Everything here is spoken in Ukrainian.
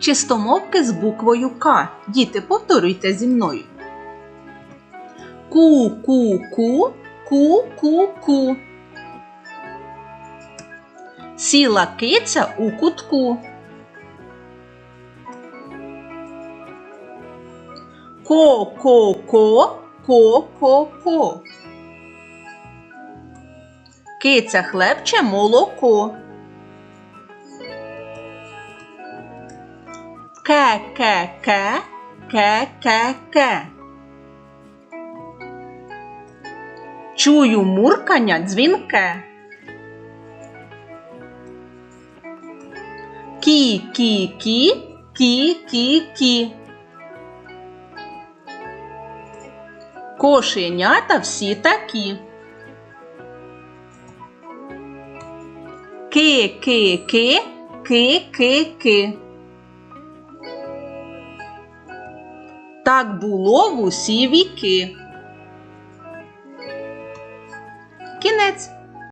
Чистомовки з буквою К. Діти, повторюйте зі мною. Ку-ку-ку, ку-ку-ку. Сіла киця у кутку. Ко-ко-ко, ко-ко-ко. Киця хлебче молоко. Ке-ке-ке, ке-ке-ке. Чую муркання дзвінке. Кі-кі-кі, кі-кі-кі. Кошенята всі такі. Ки-ки-ки, ки-ки-ки. Так було в усі віки. Кінець.